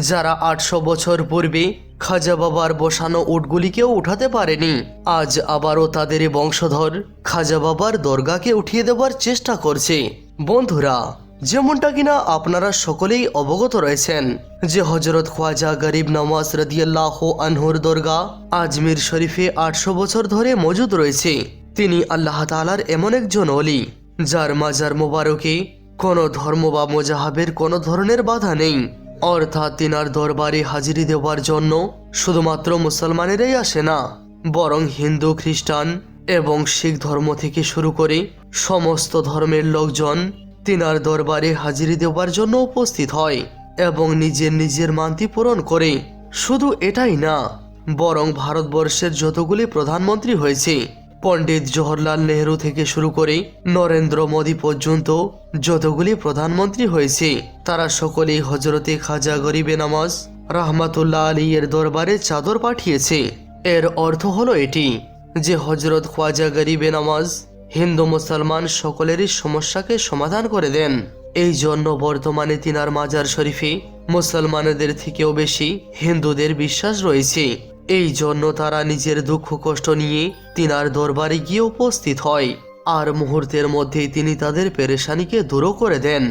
যারা আটশো বছর পূর্বে খাজা বাবার বসানো উটগুলিকেও উঠাতে পারেনি, আজ আবারও তাদের বংশধর খাজা বাবার দরগাকে উঠিয়ে দেবার চেষ্টা করছে। বন্ধুরা, যেমনটা কিনা আপনারা সকলেই অবগত রয়েছেন যে হজরত খোয়াজা গরিব নওয়াজ রদিয়াল্লাহ আনহুর দরগা আজমির শরীফে আটশো বছর ধরে মজুদ রয়েছে। তিনি আল্লাহ তালার এমন একজন অলি যার মাজার মোবারকে কোনো ধর্ম বা মোজাহাবের কোনো ধরনের বাধা নেই। অর্থাৎ তিনার দরবারে হাজিরি দেওয়ার জন্য শুধুমাত্র মুসলমানেরাই আসে না, বরং হিন্দু, খ্রিস্টান এবং শিখ ধর্ম থেকে শুরু করে সমস্ত ধর্মের লোকজন তিনার দরবারে হাজিরি দেওয়ার জন্য উপস্থিত হয় এবং নিজের নিজের মান্তি পূরণ করে। শুধু এটাই না, বরং ভারতবর্ষের যতগুলি প্রধানমন্ত্রী হয়েছে পণ্ডিত জওহরলাল নেহরু থেকে শুরু করে নরেন্দ্র মোদী পর্যন্ত যতগুলি প্রধানমন্ত্রী হয়েছে, তারা সকলেই হজরতে খাজা গরিবে নামাজ রাহমাতুল্লাহ আলী এর দরবারে চাদর পাঠিয়েছে। এর অর্থ হলো এটি যে হজরত খোয়াজা গরিবে নামাজ হিন্দু মুসলমান সকলেরই সমস্যাকে সমাধান করে দেন। এই জন্য বর্তমানে তিনার মাজার শরীফে মুসলমানদের থেকেও বেশি হিন্দুদের বিশ্বাস রয়েছে। এই জন্য তারা নিজের দুঃখ কষ্ট নিয়ে তিনার দরবারে গিয়ে উপস্থিত হয়। আর মুহূর্তের মধ্যেই তিনি তাদের পেরেশানিকে দূরও করে দেন।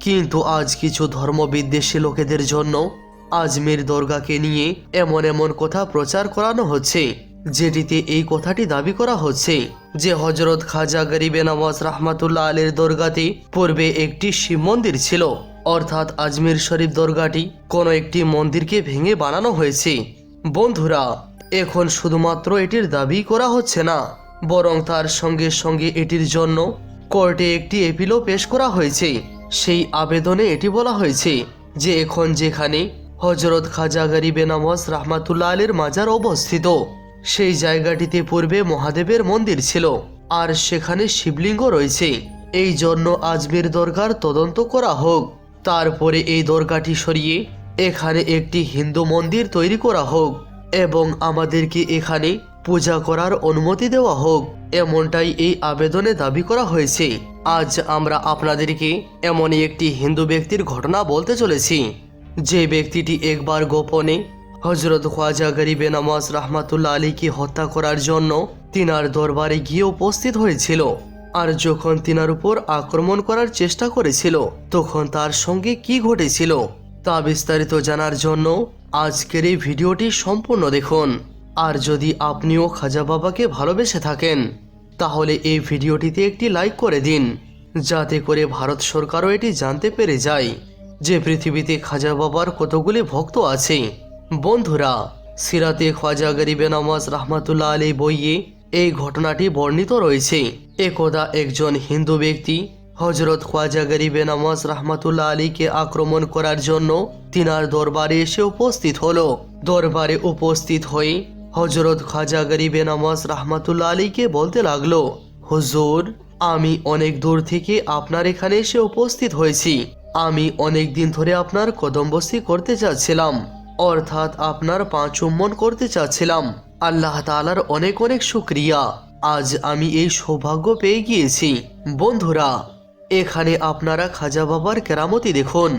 কিন্তু আজ কিছু ধর্মবিদ্বেষী লোকেদের জন্য আজমির দরগাকে নিয়ে এমন এমন কথা প্রচার করানো হচ্ছে, যেটিতে এই কথাটি দাবি করা হচ্ছে যে হজরত খাজা গরিবে নওয়াজ রাহমাতুল্লাহ আলীর দরগাতে পূর্বে একটি শিব মন্দির ছিল। অর্থাৎ আজমির শরীফ দরগাটি কোনো একটি মন্দিরকে ভেঙে বানানো হয়েছে। বন্ধুরা, এখন শুধুমাত্র এটির দাবি করা হচ্ছে না, বরং তার সঙ্গে সঙ্গে এটির জন্য কোর্টে একটি এপিলও পেশ করা হয়েছে। সেই আবেদনে এটি বলা হয়েছে যে এখন যেখানে হজরত খাজা গরিবে নওয়াজ রাহমাতুল্লাহ আলীর মাজার অবস্থিত, সেই জায়গাটিতে পূর্বে মহাদেবের মন্দির ছিল, আর সেখানে শিবলিঙ্গ রয়েছে। এই জন্য আজমির দরগার তদন্ত করা হোক। তারপরে এই দরগাটি সরিয়ে এখানে একটি হিন্দু মন্দির তৈরি করা হোক এবং আমাদেরকে এখানে পূজা করার অনুমতি দেওয়া হোক, এমনটাই এই আবেদনে দাবি করা হয়েছে। আজ আমরা আপনাদেরকে এমনই একটি হিন্দু ব্যক্তির ঘটনা বলতে চলেছি। যে ব্যক্তিটি একবার গোপনে হজরত খোয়াজা গরিবে নামাজ রাহমাতুল্লাহ আলীকে হত্যা করার জন্য তিনার দরবারে গিয়ে উপস্থিত হয়েছিল আর যখন তিনার উপর আক্রমণ করার চেষ্টা করেছিল, তখন তার সঙ্গে কি ঘটেছিল? তা বিস্তারিত জানার জন্য আজকের এই ভিডিওটি সম্পূর্ণ দেখুন। আর যদি আপনিও খাজা বাবাকে ভালোবেসে থাকেন, তাহলে এই ভিডিওটিতে একটি লাইক করে দিন, যাতে করে ভারত সরকারও এটি জানতে পেরে যায় যে পৃথিবীতে খাজা বাবার কতগুলি ভক্ত আছে। বন্ধুরা, সিরাতে খাজা গরিবে নামাজ রাহমাতুল্লাহ আলী বইয়ে এই ঘটনাটি বর্ণিত রয়েছে। একদা একজন হিন্দু ব্যক্তি হজরত খাজা গরিবে নওয়াজ রাহমাতুল্লাহ আলীকে আক্রমণ করার জন্য তিনার দরবারে এসে উপস্থিত হলো। দরবারে উপস্থিত হয়ে হজরত খাজা গরিবে নওয়াজ রাহমাতুল্লাহ আলীকে বলতে লাগল, হুজুর, আমি অনেক দূর থেকে আপনার এখানে এসে উপস্থিত হয়েছি। আমি অনেক দিন ধরে আপনার কদমবস্তি করতে চাচ্ছিলাম, অর্থাৎ আপনার পা চুম্বন করতে চাচ্ছিলাম। আল্লাহ তালার অনেক অনেক শুক্রিয়া। আজ আমি এই সৌভাগ্য পেয়ে গিয়েছি। বন্ধুরা এখানে আপনারা খাজা বাবার কেরামতি দেখুন।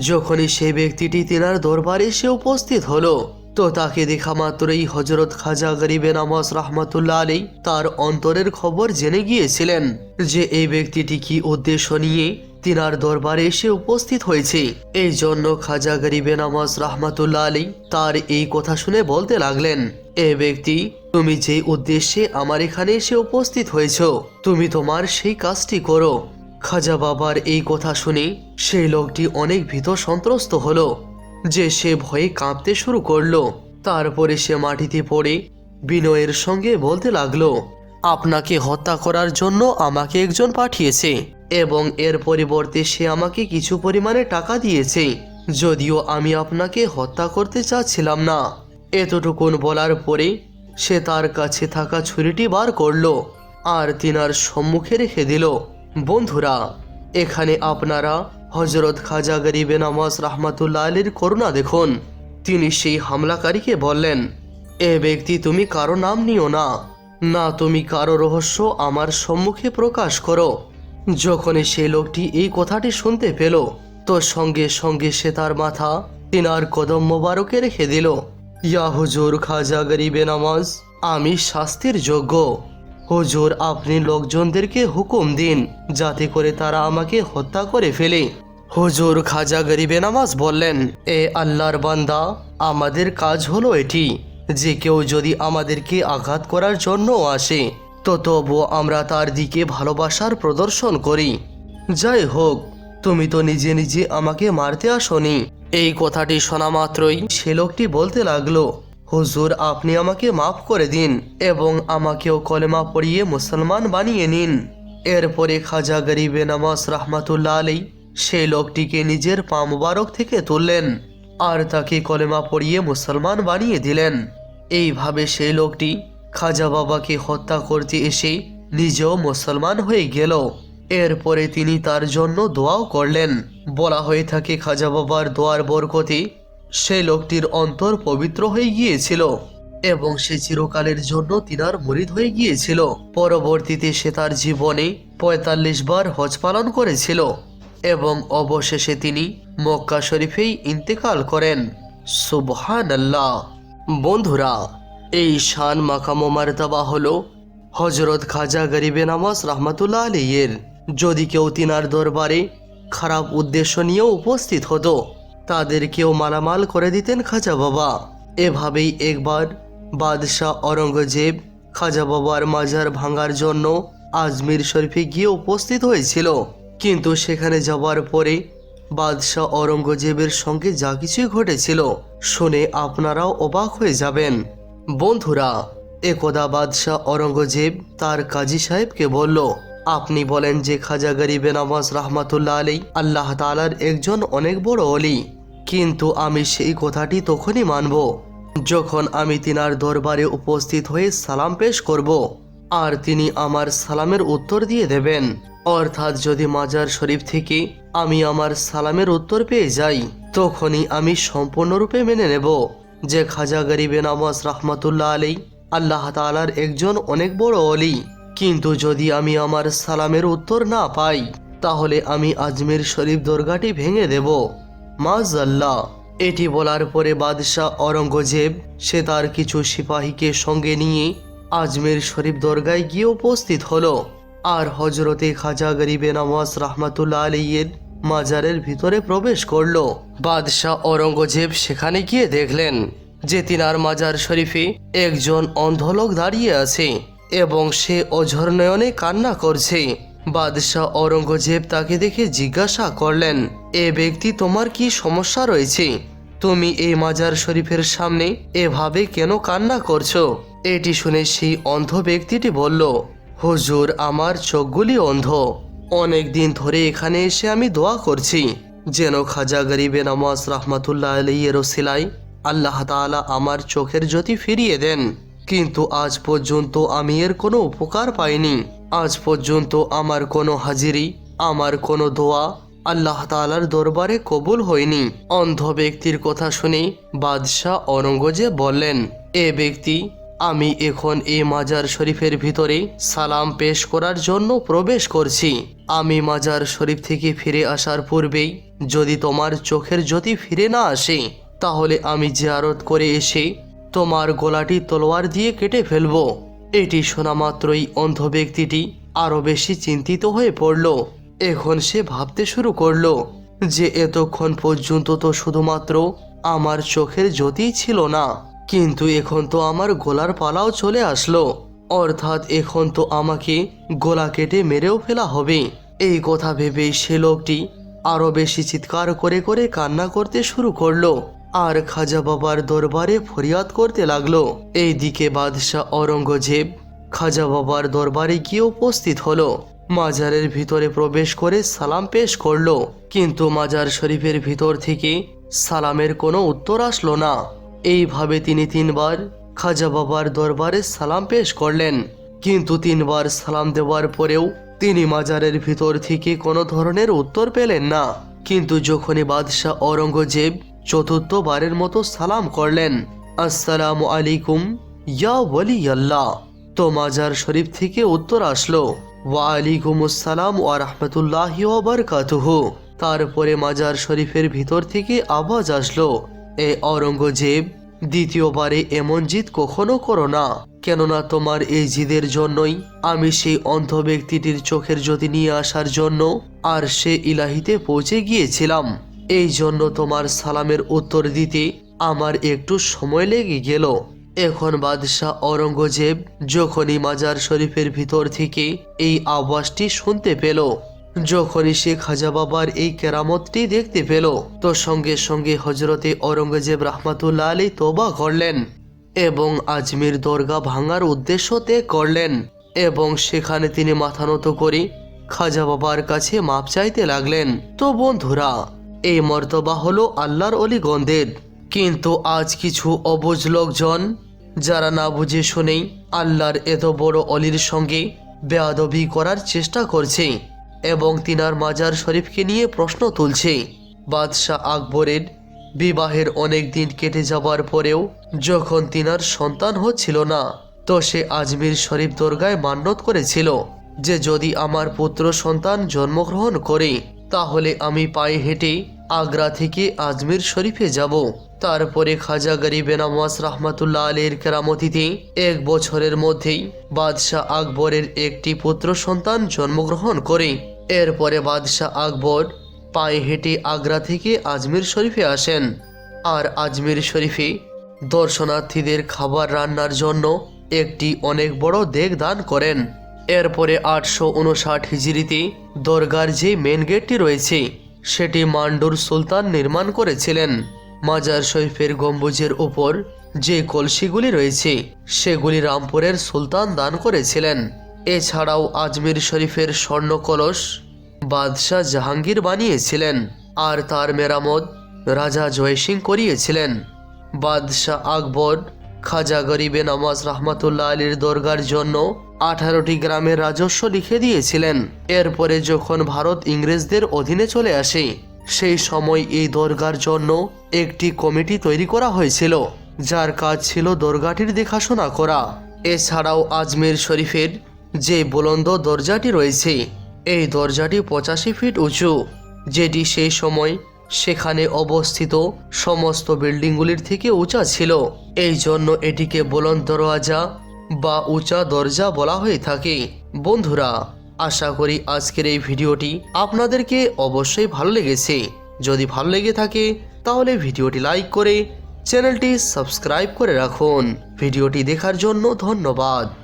যখনই সে ব্যক্তিটি তেনার দরবারে এসে উপস্থিত হলো, তো তাকে দেখা মাত্রই হজরত খাজা গরিবে নামাজ রহমাতুল্লাহ আলী তার অন্তরের খবর জেনে গিয়েছিলেন যে এই ব্যক্তিটি কি উদ্দেশ্য নিয়ে তিনার দরবারে এসে উপস্থিত হয়েছে। এই জন্য খাজা গরিবে নামাজ রহমাতুল্লাহ আলী তার এই কথা শুনে বলতে লাগলেন, এ ব্যক্তি, তুমি যে উদ্দেশ্যে আমার এখানে এসে উপস্থিত হয়েছ, তুমি তোমার সেই কাজটি করো। খাজা বাবার এই কথা শুনে সেই লোকটি অনেক ভীত সন্ত্রস্ত হলো, যে সে ভয়ে কাঁপতে শুরু করল। তারপরে সে মাটিতে পড়ে বিনয়ের সঙ্গে বলতে লাগল, আপনাকে হত্যা করার জন্য আমাকে একজন পাঠিয়েছে এবং এর পরিবর্তে সে আমাকে কিছু পরিমাণে টাকা দিয়েছে। যদিও আমি আপনাকে হত্যা করতে চাচ্ছিলাম না। এতটুকুন বলার পরে সে তার কাছে থাকা ছুরিটি বার করল আর তিনার সম্মুখে রেখে দিল। বন্ধুরা, এখানে আপনারা হজরত খাজা গরিবে নামাজ রাহমাতুল্লাহ আলীর করুণা দেখুন। তিনি সেই হামলাকারীকে বললেন, এ ব্যক্তি, তুমি কারও নাম নিও না। না, তুমি কারও রহস্য আমার সম্মুখে প্রকাশ করো। যখনই সেই লোকটি এই কথাটি শুনতে পেল, তো সঙ্গে সঙ্গে সে তার মাথা তিনার কদম মোবারকে রেখে দিল। ইয়া হুজুর খাজা গরিবে নামাজ, আমি শাস্তির যোগ্য। হুজুর, আপনি লোকজনদেরকে হুকুম দিন, যাতে করে তারা আমাকে হত্যা করে ফেলে। হুজুর, খাজা গরিবে নামাজ বললেন, এ আল্লাহর বান্দা, আমাদের কাজ হলো এটি, যে কেউ যদি আমাদেরকে আঘাত করার জন্য আসে, তো তবু আমরা তার দিকে ভালোবাসার প্রদর্শন করি। যাই হোক, তুমি তো নিজে নিজে আমাকে মারতে আসনি। এই কথাটি শোনা মাত্রই সে লোকটি বলতে লাগল হুজুর, আপনি আমাকে মাফ করে দিন এবং আমাকেও কলেমা পড়িয়ে মুসলমান বানিয়ে নিন। এরপরে খাজা গরিবে নামাজ রাহমাতুল্লাহ আলী সেই লোকটিকে নিজের পা মুবারক থেকে তুললেন আর তাকে কলেমা পড়িয়ে মুসলমান বানিয়ে দিলেন। এইভাবে সেই লোকটি খাজা বাবাকে হত্যা করতে এসে নিজেও মুসলমান হয়ে গেল। এরপরে তিনি তার জন্য দোয়াও করলেন। বলা হয়ে থাকে, খাজা বাবার দোয়ার বরকতে সেই লোকটির অন্তর পবিত্র হয়ে গিয়েছিল এবং সে চিরকালের জন্য তিনার মরিদ হয়ে গিয়েছিল। পরবর্তীতে সে তার জীবনে পঁয়তাল্লিশ বার হজ পালন করেছিল এবং অবশেষে তিনি মক্কা শরীফেই ইন্তেকাল করেন। সুবহান আল্লাহ বন্ধুরা, এই শান মাকাম মারতাবা হল হজরত খাজা গরিবে নামাজ রহমতুল্লাহ আলীর যদি কেউ তিনার দরবারে খারাপ উদ্দেশ্য নিয়েও উপস্থিত হতো তাদেরকেও মালামাল করে দিতেন খাজা বাবা। এভাবেই একবার বাদশাহ অরঙ্গজেব খাজা বাবার মাজার ভাঙার জন্য আজমির শরীফে গিয়ে উপস্থিত হয়েছিল। কিন্তু সেখানে যাওয়ার পরে বাদশাহ অরঙ্গজেবের সঙ্গে যা কিছুই ঘটেছিল, শুনে আপনারাও অবাক হয়ে যাবেন। বন্ধুরা, একদা বাদশাহ অরঙ্গজেব তার কাজী সাহেবকে বলল আপনি বলেন যে খাজা গরিবে নামাজ রাহমাতুল্লাহ আলী আল্লাহ তালার একজন অনেক বড় অলি কিন্তু আমি সেই কথাটি তখনই মানব, যখন আমি তিনার দরবারে উপস্থিত হয়ে সালাম পেশ করব, আর তিনি আমার সালামের উত্তর দিয়ে দেবেন। অর্থাৎ যদি মাজার শরীফ থেকে আমি আমার সালামের উত্তর পেয়ে যাই, তখনই আমি সম্পূর্ণরূপে মেনে নেব যে খাজা গরিবে নামাজ রাহমাতুল্লাহ আলী আল্লাহ তালার একজন অনেক বড় অলি কিন্তু যদি আমি আমার সালামের উত্তর না পাই, তাহলে আমি আজমির শরীফ দরগাটি ভেঙে দেব। মাজাল্লাহ, এটি বলার পরে বাদশাহ অরঙ্গজেব সে তার কিছু সিপাহীকে সঙ্গে নিয়ে আজমির শরীফ দরগায় গিয়ে উপস্থিত হলো। আর হজরতে খাজা গরিবে নওয়াজ রাহমাতুল্লাহ আলীর মাজারের ভিতরে প্রবেশ করল। বাদশাহ অরঙ্গজেব সেখানে গিয়ে দেখলেন যে তিনার মাজার শরীফে একজন অন্ধলোক দাঁড়িয়ে আছে। এবং সে অঝর নয়নে কান্না করছে। বাদশাহ অরঙ্গজেব তাকে দেখে জিজ্ঞাসা করলেন, এ ব্যক্তি, তোমার কি সমস্যা রয়েছে? তুমি এই মাজার শরীফের সামনে এভাবে কেন কান্না করছ? এটি শুনে সেই অন্ধ ব্যক্তিটি বলল, হুজুর, আমার চোখগুলি অন্ধ। অনেক দিন ধরে এখানে এসে আমি দোয়া করছি। যেন খাজা গরিবে নামাজ রাহমাতুল্লাহ আলাইয়ের সিলাই আল্লাহ তাআলা আমার চোখের জ্যোতি ফিরিয়ে দেন। কিন্তু আজ পর্যন্ত আমি এর কোনো উপকার পাইনি। আজ পর্যন্ত আমার কোনো হাজিরি, আমার কোনো দোয়া আল্লাহ তাআলার দরবারে কবুল হয়নি। অন্ধ ব্যক্তির কথা শুনে বাদশাহ অরঙ্গজেব বললেন, এ ব্যক্তি, আমি এখন এই মাজার শরীফের ভিতরে সালাম পেশ করার জন্য প্রবেশ করছি। আমি মাজার শরীফ থেকে ফিরে আসার পূর্বেই যদি তোমার চোখের জ্যোতি ফিরে না আসে, তাহলে আমি জিয়ারত করে এসে তোমার গলাটি তলোয়ার দিয়ে কেটে ফেলব। এটি শোনা মাত্রই অন্ধ ব্যক্তিটি আরও বেশি চিন্তিত হয়ে পড়ল। এখন সে ভাবতে শুরু করল যে এতক্ষণ পর্যন্ত তো শুধুমাত্র আমার চোখের জ্যোতিই ছিল না, কিন্তু এখন তো আমার গলার পালাও চলে আসলো। অর্থাৎ এখন তো আমাকে গলা কেটে মেরেও ফেলা হবে। এই কথা ভেবেই সে লোকটি আরও বেশি চিৎকার করে করে কান্না করতে শুরু করল। আর খাজা বাবার দরবারে ফরিয়াদ করতে লাগল। এইদিকে বাদশাহ অরঙ্গজেব খাজা বাবার দরবারে গিয়ে উপস্থিত হলো। মাজারের ভিতরে প্রবেশ করে সালাম পেশ করল। কিন্তু মাজার শরীফের ভিতর থেকে সালামের কোনো উত্তর আসলো না। এইভাবে তিনি তিনবার খাজা বাবার দরবারে সালাম পেশ করলেন। কিন্তু তিনবার সালাম দেওয়ার পরেও তিনি মাজারের ভিতর থেকে কোনো ধরনের উত্তর পেলেন না। কিন্তু যখনই বাদশাহ অরঙ্গজেব চতুর্থবারের মতো সালাম করলেন। আসসালামু আলাইকুম, ইয়া ওয়ালি আল্লাহ তো মাজার শরীফ থেকে উত্তর আসলো। ওয়ালাইকুম আসসালাম ওয়া রাহমাতুল্লাহি ওয়া বারাকাতুহু। তারপরে মাজার শরীফের ভিতর থেকে আওয়াজ আসলো। এ অরঙ্গজেব দ্বিতীয়বারে এমন জিদ কখনো করো না। কেননা তোমার এই জিদের জন্যই আমি সেই অন্ধ ব্যক্তিটির চোখের জ্যোতি নিয়ে আসার জন্য আর সে ইলাহিতে পৌঁছে গিয়েছিলাম। এই জন্য তোমার সালামের উত্তর দিতে আমার একটু সময় লেগে গেল। এখন বাদশাহ অরঙ্গজেব যখনই মাজার শরীফের ভিতর থেকে এই আওয়াজটি শুনতে পেল, যখনই সে খাজা বাবার এই কেরামতটি দেখতে পেল, তো সঙ্গে সঙ্গে হজরতে অরঙ্গজেব রাহমাতুল্লাহ আলী তোবা করলেন এবং আজমির দরগা ভাঙার উদ্দেশ্য ত্যাগ করলেন এবং সেখানে তিনি মাথা নত করে খাজা বাবার কাছে মাপ চাইতে লাগলেন। তো বন্ধুরা এই মর্তবা হলো আল্লাহর অলিগন্ধের কিন্তু আজ কিছু অবুজ লোকজন, যারা না বুঝে শুনেই আল্লাহর এত বড় অলির সঙ্গে বেয়াদবি করার চেষ্টা করছে এবং তিনার মাজার শরীফকে নিয়ে প্রশ্ন তুলছে। বাদশাহ আকবরের বিবাহের অনেক দিন কেটে যাবার পরেও যখন তিনার সন্তান হচ্ছিল না, তো সে আজমির শরীফ দরগায় মান্যত করেছিল যে যদি আমার পুত্র সন্তান জন্মগ্রহণ করে তাহলে আমি পায়ে হেঁটে আগ্রা থেকে আজমির শরীফে যাব। তারপরে খাজা গরিবে নামাজ রহমাতুল্লাহ আলীর কেরামতিতে এক বছরের মধ্যেই বাদশাহ আকবরের একটি পুত্র সন্তান জন্মগ্রহণ করে। এরপরে বাদশাহ আকবর পায়ে হেঁটে আগ্রা থেকে আজমির শরীফে আসেন। আর আজমির শরীফে দর্শনার্থীদের খাবার রান্নার জন্য একটি অনেক বড় দেগ দান করেন। এরপরে আটশো উনষাট হিজড়িতে দরগার যে মেন গেটটি রয়েছে, সেটি মান্ডুর সুলতান নির্মাণ করেছিলেন। মাজার শরীফের গম্বুজের উপর যে কলসিগুলি রয়েছে, সেগুলি রামপুরের সুলতান দান করেছিলেন। এছাড়াও আজমির শরীফের স্বর্ণ কলস বাদশাহ জাহাঙ্গীর বানিয়েছিলেন আর তার মেরামত রাজা জয়সিং করিয়েছিলেন। বাদশাহ আকবর খাজা গরিবে নওয়াজ রহমাতুল্লাহ আলীর দরগার জন্য আঠারোটি গ্রামের রাজস্ব লিখে দিয়েছিলেন। এরপরে যখন ভারত ইংরেজদের অধীনে চলে আসে, সেই সময় এই দরগার জন্য একটি কমিটি তৈরি করা হয়েছিল, যার কাজ ছিল দরগাটির দেখাশোনা করা। এছাড়াও আজমের শরীফের যে বুলন্দ দরজাটি রয়েছে, এই দরজাটি পঁচাশি ফিট উঁচু, যেটি সেই সময় সেখানে অবস্থিত সমস্ত বিল্ডিংগুলির থেকে উঁচা ছিল। এই জন্য এটিকে বুলন্দ দরওয়াজা বা উঁচা দরজা বলা হয়ে থাকে। বন্ধুরা, আশা করি আজকের এই ভিডিওটি আপনাদেরকে অবশ্যই ভালো লেগেছে। যদি ভালো লেগে থাকে, তাহলে ভিডিওটি লাইক করে চ্যানেলটি সাবস্ক্রাইব করে রাখুন। ভিডিওটি দেখার জন্য ধন্যবাদ।